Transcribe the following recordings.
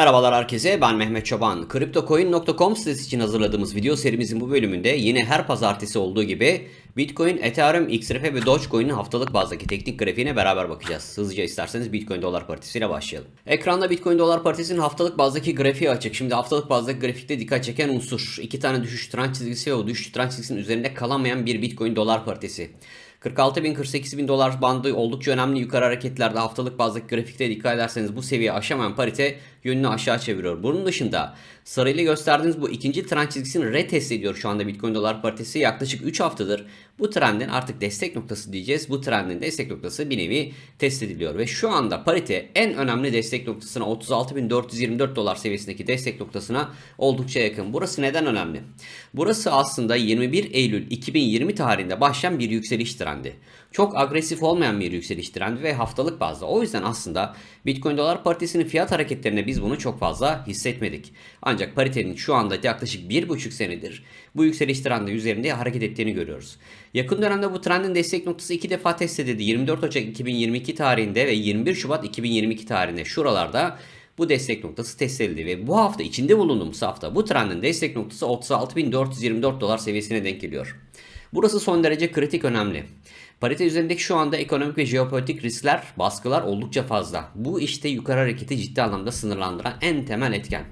Merhabalar herkese ben Mehmet Çoban. CryptoCoin.com sitesi için hazırladığımız video serimizin bu bölümünde yine her pazartesi olduğu gibi Bitcoin, Ethereum, XRP ve Dogecoin'in haftalık bazdaki teknik grafiğine beraber bakacağız. Hızlıca isterseniz Bitcoin dolar paritesiyle başlayalım. Ekranda Bitcoin dolar paritesinin haftalık bazdaki grafiği açık. Şimdi haftalık bazdaki grafikte dikkat çeken unsur. iki tane düşüş trend çizgisi ve o düşüş trend çizgisinin üzerinde kalamayan bir Bitcoin dolar paritesi. 46 bin 48 bin dolar bandı oldukça önemli yukarı hareketlerde haftalık bazdaki grafikte dikkat ederseniz bu seviye aşamayan parite yönünü aşağı çeviriyor. Bunun dışında sarıyla gösterdiğiniz bu ikinci trend çizgisini retest ediyor şu anda Bitcoin dolar paritesi yaklaşık 3 haftadır. Bu trendin artık destek noktası diyeceğiz. Bu trendin destek noktası bir nevi test ediliyor ve şu anda parite en önemli destek noktasına 36.424 dolar seviyesindeki destek noktasına oldukça yakın. Burası neden önemli? Burası aslında 21 Eylül 2020 tarihinde başlayan bir yükseliş trendi. Çok agresif olmayan bir yükseliş trendi ve haftalık bazda. O yüzden aslında Bitcoin dolar paritesinin fiyat hareketlerine biz bunu çok fazla hissetmedik. Ancak paritenin şu anda yaklaşık 1,5 senedir bu yükseliş trendi üzerinde hareket ettiğini görüyoruz. Yakın dönemde bu trendin destek noktası iki defa test edildi. 24 Ocak 2022 tarihinde ve 21 Şubat 2022 tarihinde şuralarda bu destek noktası test edildi ve bu hafta içinde bulunduğumuz hafta bu trendin destek noktası 36.424 dolar seviyesine denk geliyor. Burası son derece kritik önemli. Parite üzerindeki şu anda ekonomik ve jeopolitik riskler, baskılar oldukça fazla. Bu işte yukarı hareketi ciddi anlamda sınırlandıran en temel etken.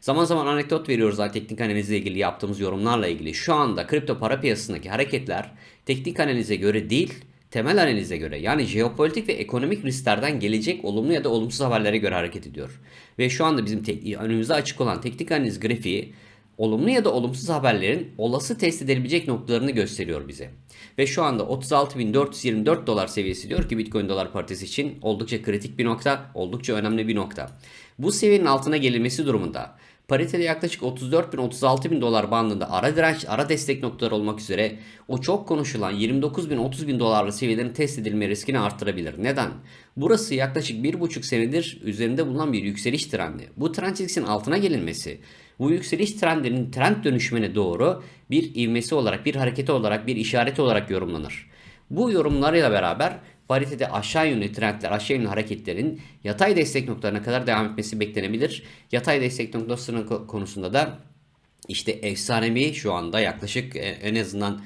Zaman zaman anekdot veriyoruz zaten teknik analizle ilgili yaptığımız yorumlarla ilgili. Şu anda kripto para piyasasındaki hareketler teknik analize göre değil, temel analize göre yani jeopolitik ve ekonomik risklerden gelecek olumlu ya da olumsuz haberlere göre hareket ediyor. Ve şu anda bizim önümüzde açık olan teknik analiz grafiği olumlu ya da olumsuz haberlerin olası test edilebilecek noktalarını gösteriyor bize. Ve şu anda 36.424 dolar seviyesi diyor ki Bitcoin dolar partisi için oldukça kritik bir nokta, oldukça önemli bir nokta. Bu seviyenin altına gelinmesi durumunda paritede yaklaşık 34 bin 36 bin dolar bandında ara direnç, ara destek noktaları olmak üzere o çok konuşulan 29 bin 30 bin dolarlı seviyelerin test edilme riskini arttırabilir. Neden? Burası yaklaşık 1,5 senedir üzerinde bulunan bir yükseliş trendi. Bu trend çizgisinin altına gelinmesi bu yükseliş trendinin trend dönüşümüne doğru bir ivmesi olarak, bir hareketi olarak, bir işareti olarak yorumlanır. Bu yorumlarıyla beraber paritede aşağı yönlü trendler, aşağı yönlü hareketlerin yatay destek noktalarına kadar devam etmesi beklenebilir. Yatay destek noktasının konusunda da işte efsanevi şu anda yaklaşık e, en azından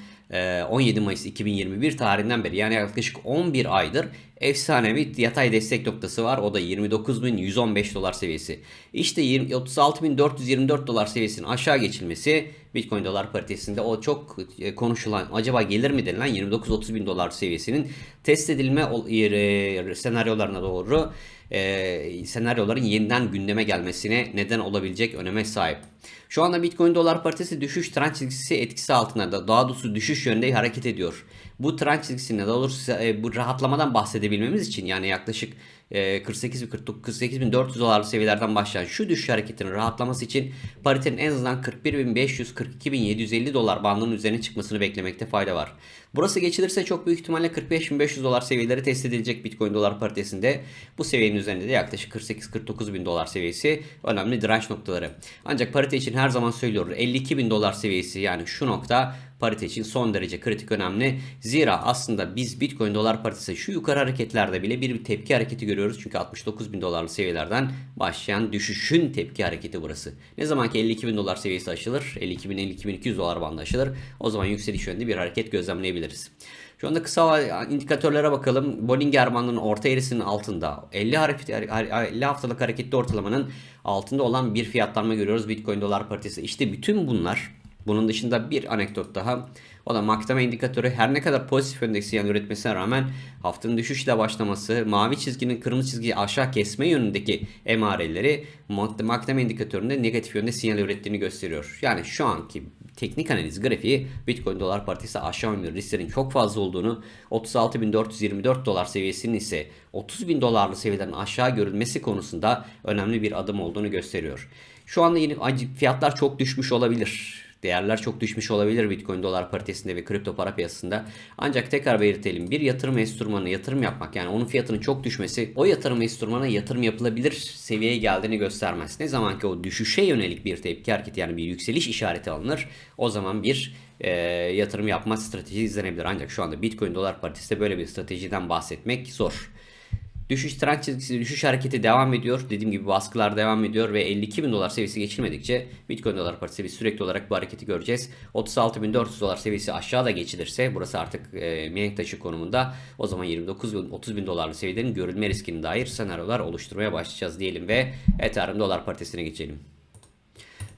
17 e, Mayıs 2021 tarihinden beri yani yaklaşık 11 aydır efsanevi yatay destek noktası var. O da 29.115 dolar seviyesi. İşte 36.424 dolar seviyesinin aşağı geçilmesi Bitcoin dolar paritesinde o çok e, konuşulan acaba gelir mi denilen 29-30 bin dolar seviyesinin test edilme senaryolarına doğru e, senaryoların yeniden gündeme gelmesine neden olabilecek öneme sahip. Şu anda Bitcoin dolar paritesi düşüş trend çizgisi etkisi altında da daha doğrusu düşüş yönünde hareket ediyor. Bu trend çizgisinde daha doğrusu e, bu rahatlamadan bahsedebilmemiz için yani yaklaşık 48 48 400 dolarlı seviyelerden başlayan şu düşüş hareketinin rahatlaması için paritenin en azından 41.500 42.750 dolar bandının üzerine çıkmasını beklemekte fayda var. Burası geçilirse çok büyük ihtimalle 45.500 dolar seviyeleri test edilecek Bitcoin dolar paritesinde. Bu seviyenin üzerinde de yaklaşık 48-49 bin dolar seviyesi önemli direnç noktaları. Ancak parite için her zaman söylüyoruz 52 bin dolar seviyesi yani şu nokta parite için son derece kritik önemli. Zira aslında biz Bitcoin dolar paritesi şu yukarı hareketlerde bile bir tepki hareketi görüyoruz. Çünkü 69 bin dolarlı seviyelerden başlayan düşüşün tepki hareketi burası. Ne zaman ki 52 bin dolar seviyesi aşılır, 52 bin 52 bin 200 dolar bandı aşılır. O zaman yükseliş yönünde bir hareket gözlemleyebiliriz. Şu anda kısa indikatörlere bakalım. Bollinger bandının orta eğrisinin altında 50, hareket, 50 haftalık hareketli ortalamanın altında olan bir fiyatlanma görüyoruz Bitcoin dolar paritesi. İşte bütün bunlar bunun dışında bir anekdot daha. O da makteme indikatörü her ne kadar pozitif yönde sinyal üretmesine rağmen haftanın düşüşle başlaması, mavi çizginin kırmızı çizgiyi aşağı kesme yönündeki emareleri makteme indikatöründe negatif yönde sinyal ürettiğini gösteriyor. Yani şu anki teknik analiz grafiği Bitcoin dolar partisi aşağı yönlü risklerin çok fazla olduğunu 36.424 dolar seviyesinin ise 30.000 dolarlı seviyeden aşağı görülmesi konusunda önemli bir adım olduğunu gösteriyor. Şu anda yeni fiyatlar çok düşmüş olabilir. Değerler çok düşmüş olabilir Bitcoin dolar paritesinde ve kripto para piyasasında. Ancak tekrar belirtelim bir yatırım enstrümanına yatırım yapmak yani onun fiyatının çok düşmesi o yatırım enstrümanına yatırım yapılabilir seviyeye geldiğini göstermez. Ne zaman ki o düşüşe yönelik bir tepki hareketi yani bir yükseliş işareti alınır o zaman bir e, yatırım yapma stratejisi izlenebilir. Ancak şu anda Bitcoin dolar paritesinde böyle bir stratejiden bahsetmek zor. Düşüş trend çizgisi, düşüş hareketi devam ediyor. Dediğim gibi baskılar devam ediyor ve 52 bin dolar seviyesi geçilmedikçe Bitcoin dolar partisi biz sürekli olarak bu hareketi göreceğiz. 36.400 dolar seviyesi aşağıda geçilirse burası artık e, mihenk taşı konumunda. O zaman 29 bin 30 bin dolarlı seviyelerin görülme riskine dair senaryolar oluşturmaya başlayacağız diyelim ve Ethereum dolar paritesine geçelim.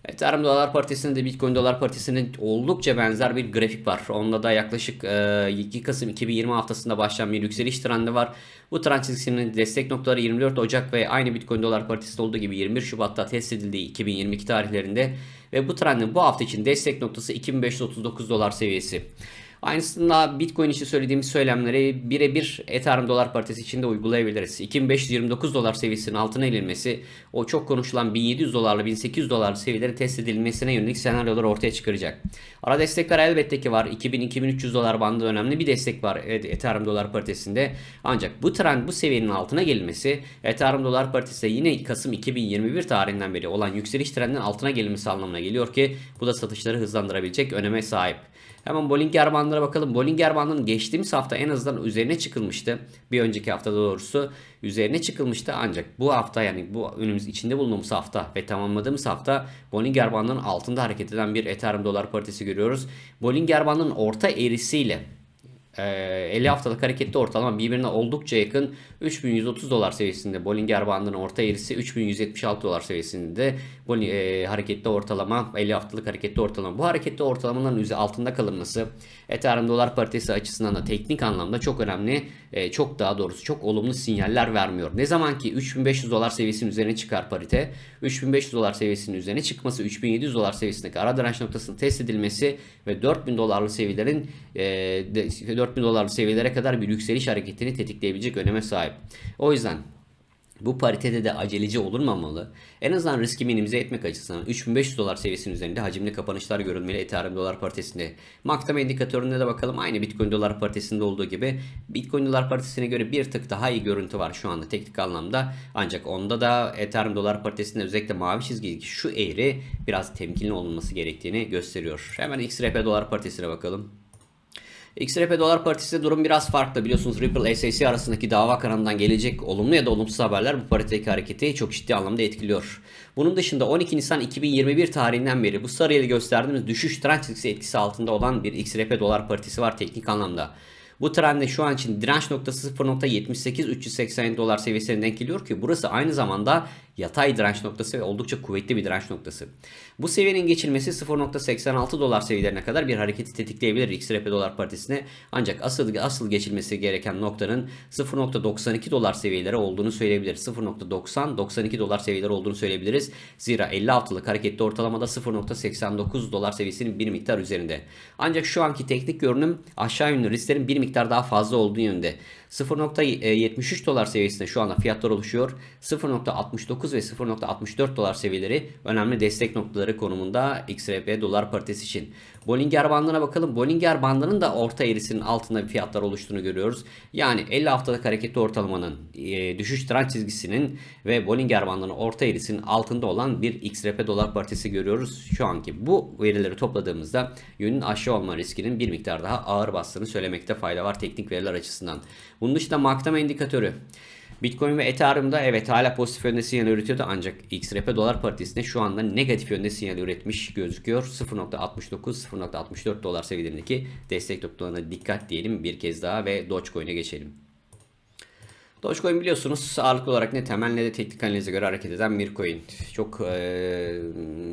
Ethereum dolar paritesinde de Bitcoin dolar paritesinin oldukça benzer bir grafik var. Onda da yaklaşık e, 2 Kasım 2020 haftasında başlayan bir yükseliş trendi var. Bu trend çizgisinin destek noktaları 24 Ocak ve aynı Bitcoin dolar paritesinde olduğu gibi 21 Şubat'ta test edildiği 2022 tarihlerinde ve bu trendin bu hafta için destek noktası 2539 dolar seviyesi. Aynısında Bitcoin için söylediğimiz söylemleri birebir Ethereum dolar paritesi için de uygulayabiliriz. 2529 dolar seviyesinin altına inilmesi, o çok konuşulan 1700 dolarla 1800 dolarlı seviyelerin test edilmesine yönelik senaryolar ortaya çıkaracak. Ara destekler elbette ki var. 2000-2300 dolar bandı önemli bir destek var Ethereum dolar paritesinde. Ancak bu trend bu seviyenin altına gelinmesi Ethereum dolar paritesi yine Kasım 2021 tarihinden beri olan yükseliş trendinin altına gelinmesi anlamına geliyor ki bu da satışları hızlandırabilecek öneme sahip. Hemen Bollinger bandına bakalım. Bollinger bandının geçtiğimiz hafta en azından üzerine çıkılmıştı. Bir önceki haftada doğrusu üzerine çıkılmıştı. Ancak bu hafta yani bu önümüz içinde bulunduğumuz hafta ve tamamladığımız hafta Bollinger bandının altında hareket eden bir Ethereum dolar paritesi görüyoruz. Bollinger bandının orta eğrisiyle 50 haftalık hareketli ortalama birbirine oldukça yakın 3130 dolar seviyesinde. Bollinger bandının orta eğrisi 3176 dolar seviyesinde. E, hareketli ortalama 50 haftalık hareketli ortalama. Bu hareketli ortalamanın üzeri altında kalınması Ethereum dolar paritesi açısından da teknik anlamda çok önemli. E, çok daha doğrusu çok olumlu sinyaller vermiyor. Ne zaman ki 3500 dolar seviyesinin üzerine çıkar parite 3500 dolar seviyesinin üzerine çıkması 3700 dolar seviyesindeki ara direnç noktasının test edilmesi ve 4000 dolarlı seviyelerin e, 4000 dolarlı seviyelere kadar bir yükseliş hareketini tetikleyebilecek öneme sahip. O yüzden bu paritede de aceleci olunmamalı. En azından riski minimize etmek açısından 3500 dolar seviyesinin üzerinde hacimli kapanışlar görülmeli Ethereum dolar paritesinde. MACD indikatörüne de bakalım. Aynı Bitcoin dolar paritesinde olduğu gibi Bitcoin dolar paritesine göre bir tık daha iyi görüntü var şu anda teknik anlamda. Ancak onda da Ethereum dolar paritesinde özellikle mavi çizgideki şu eğri biraz temkinli olunması gerektiğini gösteriyor. Hemen XRP dolar paritesine bakalım. XRP dolar paritesinde durum biraz farklı. Biliyorsunuz Ripple SAC arasındaki dava kanalından gelecek olumlu ya da olumsuz haberler bu paritedeki hareketi çok ciddi anlamda etkiliyor. Bunun dışında 12 Nisan 2021 tarihinden beri bu sarıyla gösterdiğimiz düşüş trend çizgisi etkisi altında olan bir XRP dolar paritesi var teknik anlamda. Bu trende şu an için direnç noktası 0.78 380 dolar seviyesine denk geliyor ki burası aynı zamanda yatay direnç noktası ve oldukça kuvvetli bir direnç noktası. Bu seviyenin geçilmesi 0.86 dolar seviyelerine kadar bir hareketi tetikleyebilir XRP dolar paritesine. Ancak asıl asıl geçilmesi gereken noktanın 0.92 dolar seviyeleri olduğunu söyleyebilir. 0.90 92 dolar seviyeleri olduğunu söyleyebiliriz. Zira 50 haftalık hareketli ortalamada 0.89 dolar seviyesinin bir miktar üzerinde. Ancak şu anki teknik görünüm aşağı yönlü risklerin bir miktar daha fazla olduğu yönde. 0.73 dolar seviyesinde şu anda fiyatlar oluşuyor. 0.69 ve 0.64 dolar seviyeleri önemli destek noktaları konumunda XRP dolar paritesi için. Bollinger bandına bakalım. Bollinger bandının da orta eğrisinin altında fiyatlar oluştuğunu görüyoruz. Yani 50 haftalık hareketli ortalamanın e, düşüş trend çizgisinin ve Bollinger bandının orta eğrisinin altında olan bir XRP dolar paritesi görüyoruz. Şu anki bu verileri topladığımızda yönün aşağı olma riskinin bir miktar daha ağır bastığını söylemekte fayda var teknik veriler açısından. Bunun dışında MACD indikatörü. Bitcoin ve Ethereum'da evet hala pozitif yönde sinyal üretiyordu ancak XRP dolar paritesinde şu anda negatif yönde sinyal üretmiş gözüküyor. 0.69 0.64 dolar seviyelerindeki destek noktalarına dikkat diyelim bir kez daha ve Dogecoin'e geçelim. Dogecoin biliyorsunuz ağırlıklı olarak ne temel ne de teknik analize göre hareket eden bir coin. Çok e,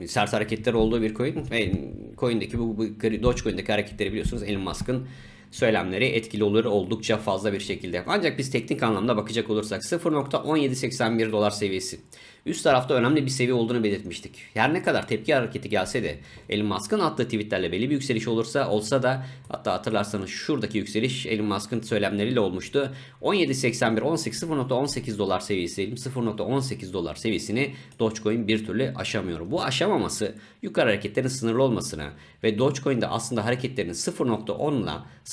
sert hareketler olduğu bir coin ve coin'deki bu, bu Dogecoin'deki hareketleri biliyorsunuz Elon Musk'ın söylemleri etkili olur oldukça fazla bir şekilde. Ancak biz teknik anlamda bakacak olursak 0.1781 dolar seviyesi. Üst tarafta önemli bir seviye olduğunu belirtmiştik. Her ne kadar tepki hareketi gelse de Elon Musk'ın attığı tweetlerle belli bir yükseliş olursa olsa da hatta hatırlarsanız şuradaki yükseliş Elon Musk'ın söylemleriyle olmuştu. 17.81 18 0.18 dolar seviyesi 0.18 dolar seviyesini Dogecoin bir türlü aşamıyor. Bu aşamaması yukarı hareketlerin sınırlı olmasına ve Dogecoin'de aslında hareketlerin 0.10 ile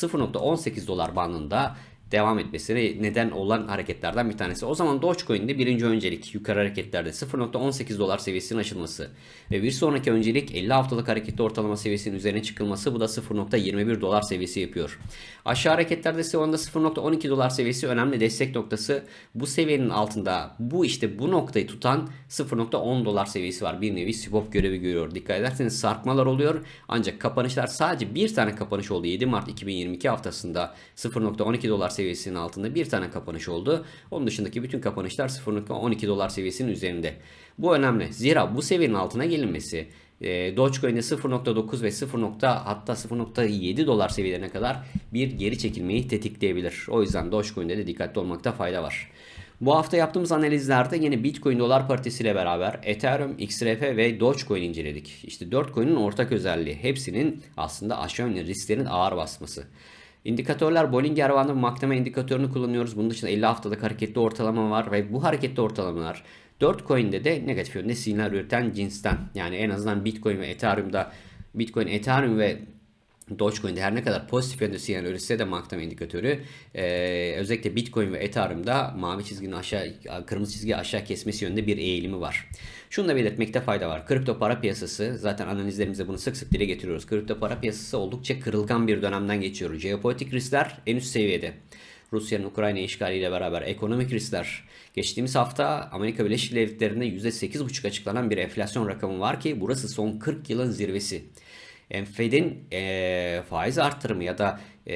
0.18 dolar bandında devam etmesine neden olan hareketlerden bir tanesi. O zaman Dogecoin'de birinci öncelik yukarı hareketlerde 0.18 dolar seviyesinin aşılması ve bir sonraki öncelik 50 haftalık hareketli ortalama seviyesinin üzerine çıkılması bu da 0.21 dolar seviyesi yapıyor. Aşağı hareketlerde ise onda 0.12 dolar seviyesi önemli destek noktası. Bu seviyenin altında bu işte bu noktayı tutan 0.10 dolar seviyesi var. Bir nevi swap görevi görüyor. Dikkat ederseniz sarkmalar oluyor. Ancak kapanışlar sadece bir tane kapanış oldu. 7 Mart 2022 haftasında 0.12 dolar seviyesinin altında bir tane kapanış oldu. Onun dışındaki bütün kapanışlar 0.12 dolar seviyesinin üzerinde. Bu önemli. Zira bu seviyenin altına gelinmesi e, Dogecoin'de 0.9 ve 0. hatta 0.7 dolar seviyelerine kadar bir geri çekilmeyi tetikleyebilir. O yüzden Dogecoin'de de dikkatli olmakta fayda var. Bu hafta yaptığımız analizlerde yine Bitcoin dolar paritesi ile beraber Ethereum, XRP ve Dogecoin inceledik. İşte 4 coin'in ortak özelliği hepsinin aslında aşağı yönlü risklerin ağır basması. İndikatörler Bollinger Band ve McNamara indikatörünü kullanıyoruz. Bunun dışında 50 haftalık hareketli ortalama var ve bu hareketli ortalamalar 4 coin'de de negatif yönde sinyal üreten cinsten. Yani en azından Bitcoin ve Ethereum'da Bitcoin, Ethereum ve Dogecoin'de her ne kadar pozitif yönde sinyal üretse de MACD indikatörü e, özellikle Bitcoin ve Ethereum'da mavi çizginin aşağı kırmızı çizgi aşağı kesmesi yönünde bir eğilimi var. Şunu da belirtmekte fayda var. Kripto para piyasası zaten analizlerimizde bunu sık sık dile getiriyoruz. Kripto para piyasası oldukça kırılgan bir dönemden geçiyor. Jeopolitik riskler en üst seviyede. Rusya'nın Ukrayna işgaliyle beraber ekonomik riskler. Geçtiğimiz hafta Amerika Birleşik Devletleri'nde %8,5 açıklanan bir enflasyon rakamı var ki burası son 40 yılın zirvesi. Fed'in e, faiz arttırımı ya da e,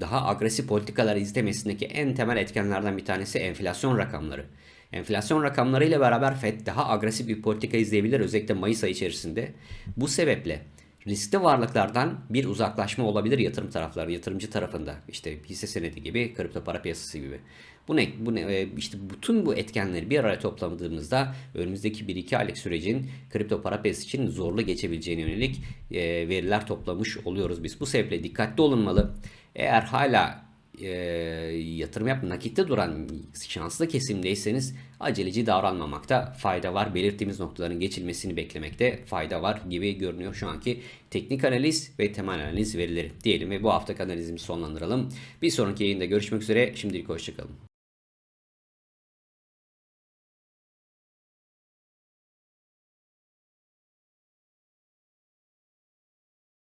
daha agresif politikalar izlemesindeki en temel etkenlerden bir tanesi enflasyon rakamları. Enflasyon rakamları ile beraber Fed daha agresif bir politika izleyebilir özellikle Mayıs ayı içerisinde. Bu sebeple riskli varlıklardan bir uzaklaşma olabilir yatırım tarafları, yatırımcı tarafında. İşte hisse senedi gibi, kripto para piyasası gibi. Bu ne? Bu ne? E, işte bütün bu etkenleri bir araya topladığımızda önümüzdeki 1-2 aylık sürecin kripto para piyasası için zorlu geçebileceğine yönelik e, veriler toplamış oluyoruz biz. Bu sebeple dikkatli olunmalı. Eğer hala e, yatırım yap nakitte duran şanslı kesimdeyseniz aceleci davranmamakta fayda var. Belirttiğimiz noktaların geçilmesini beklemekte fayda var gibi görünüyor şu anki teknik analiz ve temel analiz verileri diyelim ve bu hafta analizimizi sonlandıralım. Bir sonraki yayında görüşmek üzere. Şimdilik hoşçakalın.